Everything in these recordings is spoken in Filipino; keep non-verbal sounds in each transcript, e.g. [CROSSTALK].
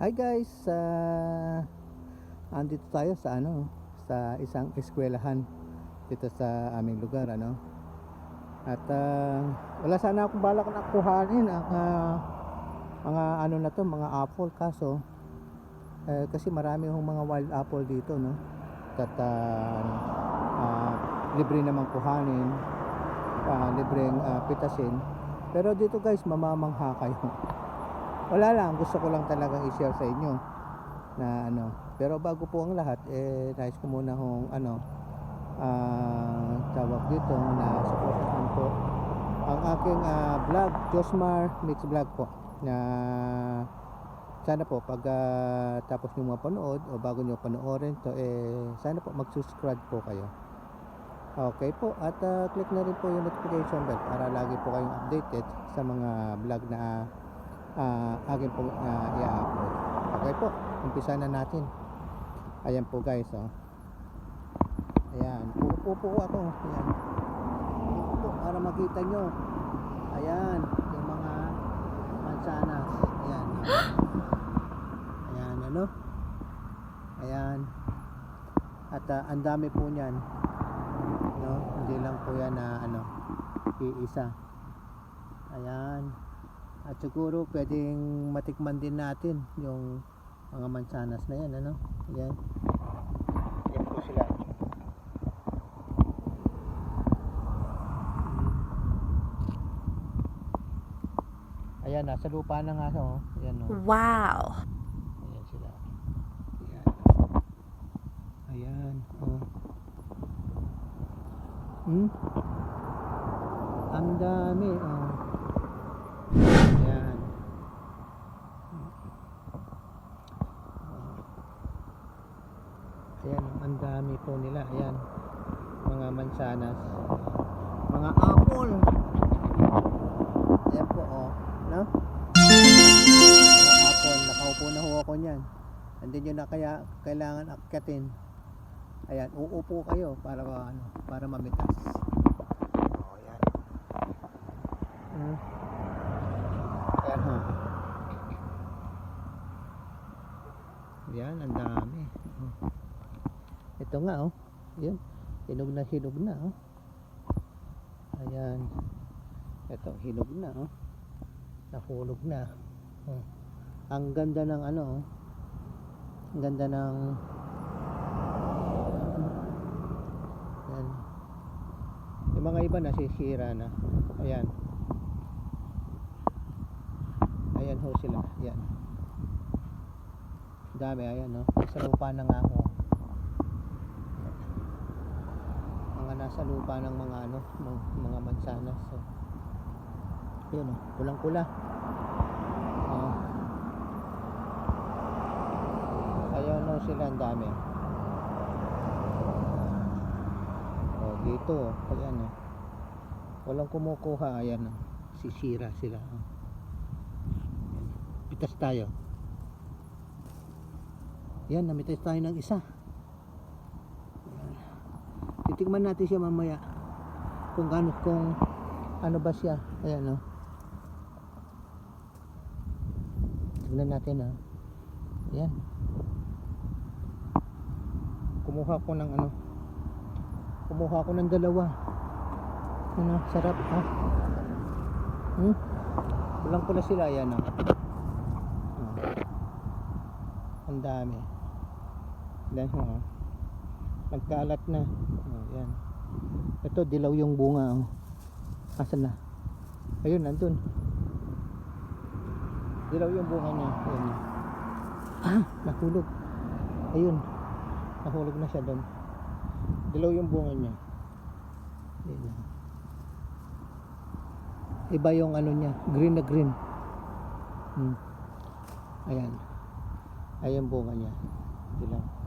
Hi guys, uh, andito tayo sa ano, sa isang eskwelahan dito sa aming lugar ano. At ah, wala sana akong balak na kuhanin ang ah, mga ano na to, mga apple kaso eh, kasi marami hong mga wild apple dito no. At ano, ah, libre namang kuhanin, ah, libreng ah, pitasin. Pero dito guys, mamamangha kayo wala lang gusto ko lang talagang i-share sa inyo na ano. Pero bago po ang lahat eh nais ko muna hong ano ah, tawag dito na supportahan po ang aking ah, vlog Josmar Mix Vlog po. Na sana po pag ah, tapos nyo mapanood o bago nyo panoorin to eh sana po mag-subscribe po kayo. Okay po at ah, click na rin po yung notification bell para lagi po kayong updated sa mga vlog na ah akin po uh, i-upload. Okay po, umpisa na natin. Ayan po guys, oh. Ayan, pupo po ako. Ayan. Pupo po para makita nyo. Ayan, yung mga mansanas. Ayan. Ayan, ano? Ayan. At ah, ang dami po niyan. No? Hindi lang po yan na ano, iisa. Ayan. At siguro pwedeng matikman din natin yung mga mansanas na yan, ano? Yan. Yan po sila. Ayan, nasa lupa na nga, oh. Ayan, oh. Wow. Ayan sila. Ayan. Ayan. Oh. Hmm? Ang dami. Oh. Ayan. Ayan, ang dami po nila. Ayan. Mga mansanas. Mga apple. Ayan po, oh. No? Mga apple. Nakaupo na ho ako niyan. Hindi nyo na kaya kailangan akyatin. Ayan, uupo kayo para ano, para mamitas. Oh, ayan. Hmm. Ayan ha. Yan, ang dami. Oh. Ito nga oh. Yan. Hinog na hinog na oh. Ayan. Ito, hinog na oh. Nahulog na. Oh. Ang ganda ng ano oh. Ang ganda ng Yan. Yung mga iba nasisira na. Ayan. Ayan ho sila. Ayan. Dami. Ayan no. Nasa lupa na nga ho. Nasa lupa ng mga ano, mga mansanas. So, yun oh. Kulang-kula. Oh. Ayan ho sila. Ang dami. Oh, dito. oh. Ayan oh. Walang kumukuha. Ayan oh. Sisira sila. Oh. Pitas tayo. Yan, namitas tayo ng isa. Ayan. Titigman natin siya mamaya. Kung ano, kung ano ba siya. Ayan oh. Tignan natin ah. Ayan. Kumuha ko ng ano. Kumuha ko ng dalawa. Ano, sarap ah. Hmm? Kulang pula sila yan ah. Oh. Ang dami. Ho oh. Nagkalat na. Oh, yan. Ito dilaw yung bunga oh. Asan na? Ayun, nandun. Dilaw yung bunga niya. Ayun. Ah, nahulog. Ayun. Nahulog na siya doon. Dilaw yung bunga niya. Ayun. Iba yung ano niya, green na green. Hmm. Ayan. Ayan bunga niya. Dilaw.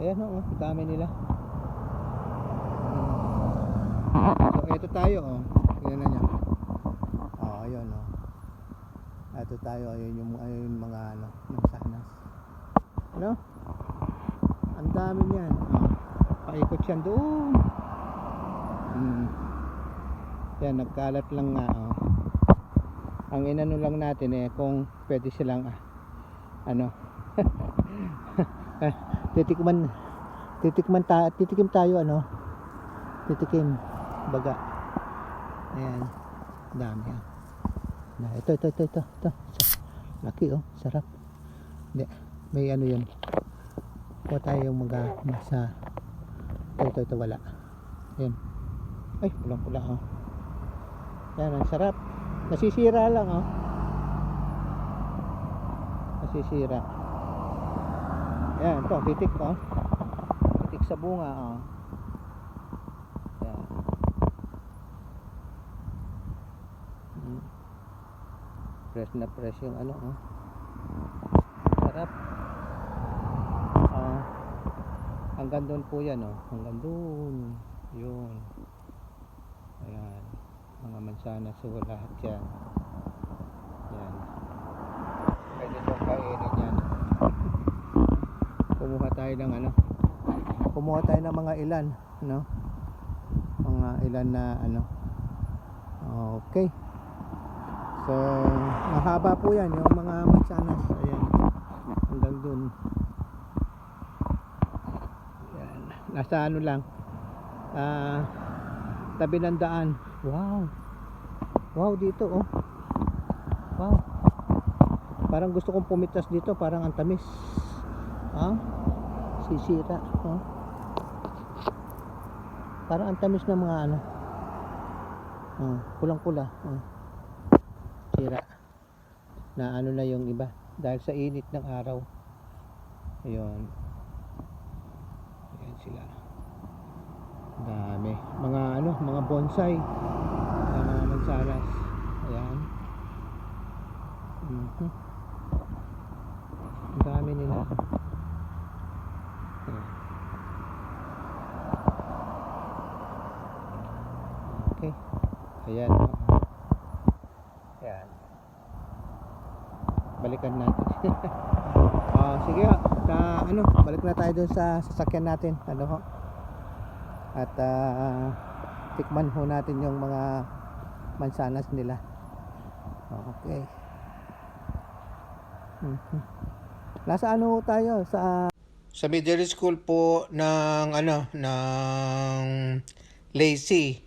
Ayan o, oh, dami nila. So, ito tayo oh. Tingnan na niya. Oh, ayun oh. Ito tayo, ayun yung, ayun yung mga ano, mansanas. Ano? Ang dami niyan. Oh. Paikot yan doon. Hmm. Yan, nagkalat lang nga. Oh. Ang inano lang natin eh, kung pwede silang ah, ano [LAUGHS] titikman titikman ta titikim tayo ano? Titikim baga. Ayan dami ah. na ito ito ito ito ito. Laki oh sarap. Hindi may ano yan kuha tayo yung mga sa ito ito ito wala. Yan ay pulang pula oh. Yan ang sarap. Nasisira lang oh. Nasisira yan ito titik oh. Titik sa bunga oh. Yan Mm. fresh na fresh yung ano oh. Sarap. Ah hanggang doon po yan oh. Hanggang doon. Yun. Ayan. Mga mansanas so lahat yan yan pwede itong kainin yan kumuha tayo ng ano kumuha tayo ng mga ilan no? Mga ilan na ano. Okay. So mahaba po yan yung mga mansanas ayan. Hanggang dun. Yan nasa ano lang. Ah tabi ng daan. Wow. Wow dito oh. Wow. Parang gusto kong pumitas dito parang ang tamis. Ah sisira oh. Parang ang tamis ng mga ano. Oh, kulang pula oh. sira. Na ano na yung iba. Dahil sa init ng araw. Ayun. Ayan sila. Dami. Mga ano mga bonsai. Na mga mansanas. Ayan. Mhm. Ang dami nila. Okay. Ayan. Ayan. Balikan natin. [LAUGHS] Ah, sige ah, sa ano balik na tayo dun sa sasakyan natin. Ano ho? At ah, tikman ho natin yung mga mansanas nila. Okay. Mhm. nasa ano tayo? Sa sa middle school po ng ano ng Lacey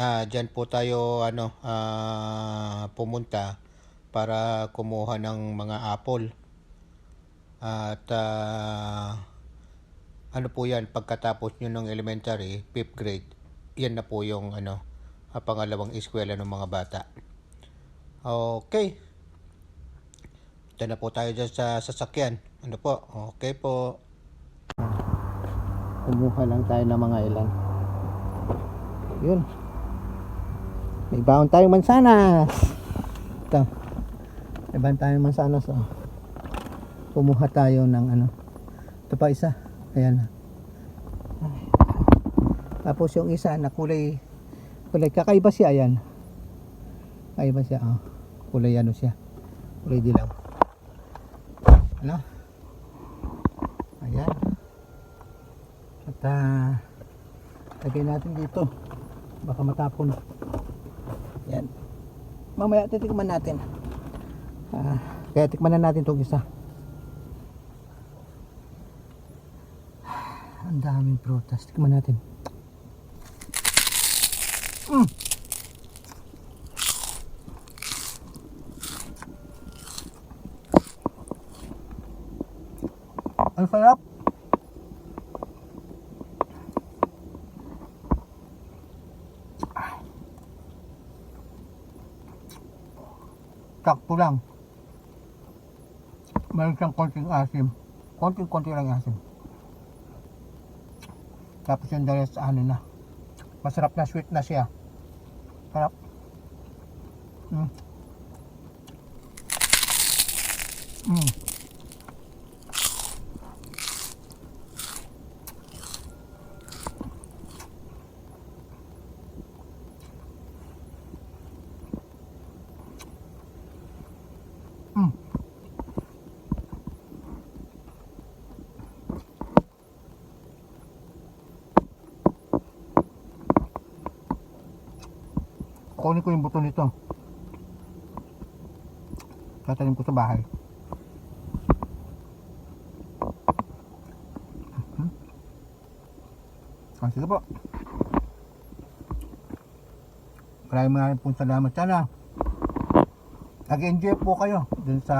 ah diyan po tayo ano ah, pumunta para kumuha ng mga apple. At ah, ano po yan pagkatapos nyo ng elementary 5th grade yan na po yung ano ah, pangalawang eskwela ng mga bata. Okay ito na po tayo dyan sa sasakyan. Ano po? Okay po. Kumuha lang tayo ng mga ilan. Yun. May baon tayong mansanas. Ito. May baon tayong mansanas oh. Kumuha tayo ng ano. Ito pa isa. Ayan na Ay. tapos yung isa na kulay kulay kakaiba siya. Ayan. Kakaiba siya oh. kulay ano siya. Kulay dilaw ano? Ayan. At ah lagay natin dito. Baka matapon. Yan mamaya titikman natin. Ah, kaya tikman na natin itong isa. Ang daming prutas. Tikman natin. Mm. Ang sarap. Sakto lang. Meron siyang konting asim. Konting-konti lang asim. Tapos yung rest, ano na. Masarap na sweet na siya. Sarap. Mm. Mm. kukunin ko yung buto nito. Tatanim ko sa bahay. Hmm. ah, sige po. Maraming maraming pong salamat. Sana nag enjoy po kayo dun sa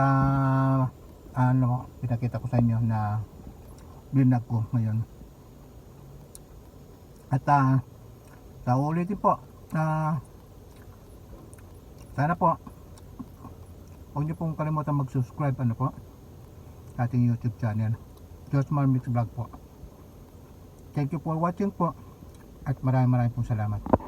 ano pinakita ko sa inyo na binag ko ngayon. At uh, sa ulitin po na uh, sana po, huwag niyo pong kalimutan mag-subscribe ano po, sa ating YouTube channel. Josmar Mix Vlog po. Thank you for watching po at maraming maraming pong salamat.